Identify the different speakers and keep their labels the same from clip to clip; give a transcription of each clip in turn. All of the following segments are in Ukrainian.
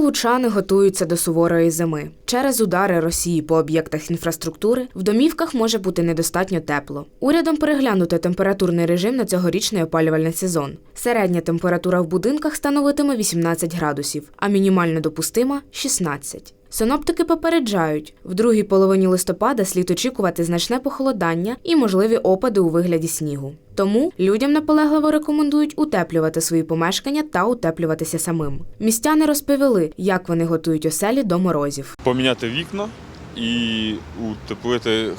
Speaker 1: лучани готуються до суворої зими. Через удари Росії по об'єктах інфраструктури в домівках може бути недостатньо тепло. Урядом переглянуто температурний режим на цьогорічний опалювальний сезон. Середня температура в будинках становитиме 18 градусів, а мінімально допустима 16. Синоптики попереджають, в другій половині листопада слід очікувати значне похолодання і можливі опади у вигляді снігу. Тому людям наполегливо рекомендують утеплювати свої помешкання та утеплюватися самим. Містяни розповіли, як вони готують оселі до морозів.
Speaker 2: Поміняти вікна і утеплити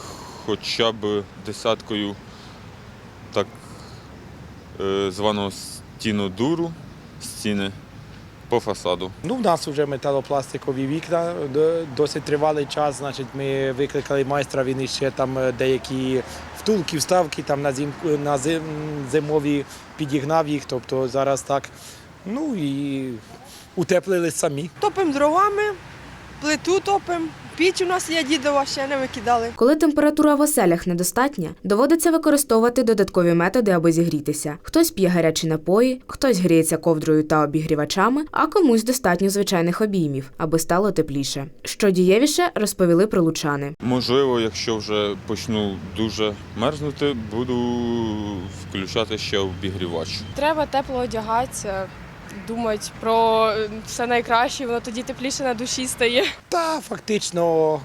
Speaker 2: хоча б десяткою так е, званого стіну дуру стіни по фасаду.
Speaker 3: Ну, в нас вже металопластикові вікна досить тривалий час. Значить, ми викликали майстра, він іще там е, деякі втулки, вставки там на, зим, на зим, зимові підігнав їх. Тобто зараз так. Ну і утеплили самі.
Speaker 4: Топимо дровами, плиту топимо. Піч у нас є дідова, ще не викидали.
Speaker 1: Коли температура в оселях недостатня, доводиться використовувати додаткові методи, аби зігрітися. Хтось п'є гарячі напої, хтось гріється ковдрою та обігрівачами, а комусь достатньо звичайних обіймів, аби стало тепліше. Що дієвіше, розповіли прилучани.
Speaker 2: Можливо, якщо вже почну дуже мерзнути, буду включати ще обігрівач.
Speaker 5: Треба тепло одягатися, думати про е, все найкраще, воно тоді тепліше на душі стає.
Speaker 3: Та фактично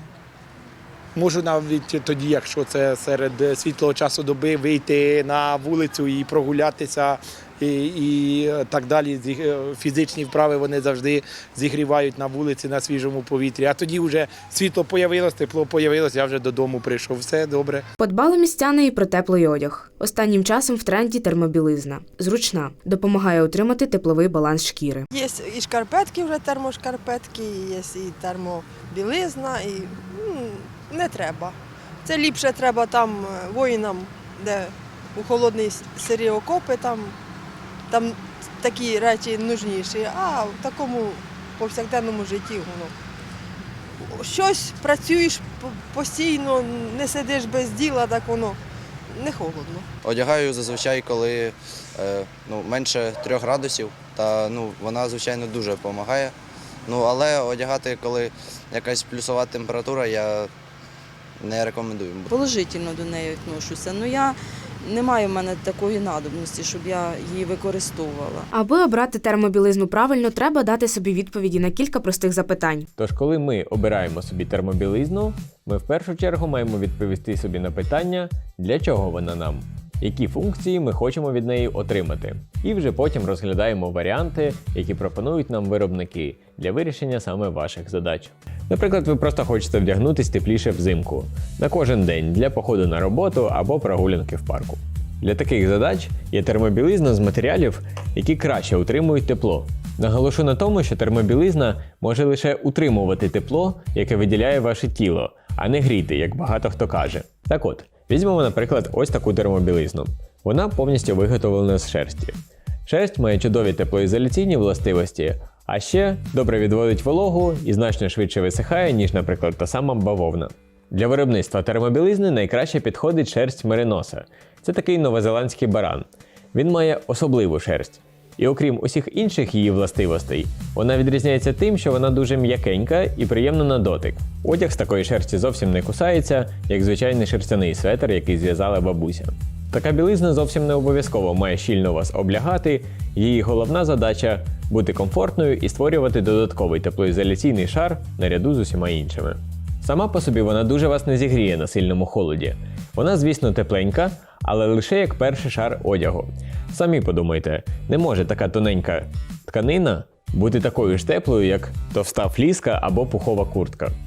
Speaker 3: можу навіть тоді, якщо це серед світлого часу доби, вийти на вулицю і прогулятися. І, і так далі. Е, Фізичні вправи вони завжди зігрівають на вулиці на свіжому повітрі. А тоді вже світло появилось, тепло появилось, я вже додому прийшов. Все добре.
Speaker 1: Подбали містяни і про теплий одяг. Останнім часом в тренді термобілизна. Зручна, допомагає утримати тепловий баланс шкіри.
Speaker 4: Є і шкарпетки, вже термошкарпетки, є і термобілизна, і не треба. Це ліпше треба там е, воїнам, де у холодні сирі окопи, там, там такі речі нужніші, а в такому повсякденному житті воно. Щось працюєш постійно, не сидиш без діла, так воно не холодно.
Speaker 6: Одягаю зазвичай, коли е, ну, менше 3 градусів, та ну, вона, звичайно, дуже допомагає. Ну, але одягати, коли якась плюсова температура, я не рекомендую.
Speaker 7: положительно до неї відношуся. Ну я не маю в мене такої надобності, щоб я її використовувала.
Speaker 1: Аби обрати термобілизну правильно, треба дати собі відповіді на кілька простих запитань.
Speaker 8: Тож, коли ми обираємо собі термобілизну, ми в першу чергу маємо відповісти собі на питання, для чого вона нам, які функції ми хочемо від неї отримати. І вже потім розглядаємо варіанти, які пропонують нам виробники для вирішення саме ваших задач. Наприклад, ви просто хочете вдягнутись тепліше взимку на кожен день для походу на роботу або прогулянки в парку. Для таких задач є термобілизна з матеріалів, які краще утримують тепло. Наголошу на тому, що термобілизна може лише утримувати тепло, яке виділяє ваше тіло, а не гріти, як багато хто каже. Так от, візьмемо, наприклад, ось таку термобілизну. Вона повністю виготовлена з шерсті. Шерсть має чудові теплоізоляційні властивості, а ще добре відводить вологу і значно швидше висихає, ніж, наприклад, та сама бавовна. Для виробництва термобілизни найкраще підходить шерсть мериноса. Це такий новозеландський баран. Він має особливу шерсть. І окрім усіх інших її властивостей, вона відрізняється тим, що вона дуже м'якенька і приємна на дотик. Одяг з такої шерсті зовсім не кусається, як звичайний шерстяний светр, який зв'язала бабуся. Така білизна зовсім не обов'язково має щільно вас облягати, її головна задача бути комфортною і створювати додатковий теплоізоляційний шар наряду з усіма іншими. Сама по собі вона дуже вас не зігріє на сильному холоді. Вона, звісно, тепленька, але лише як перший шар одягу. Самі подумайте, не може така тоненька тканина бути такою ж теплою, як товста фліска або пухова куртка.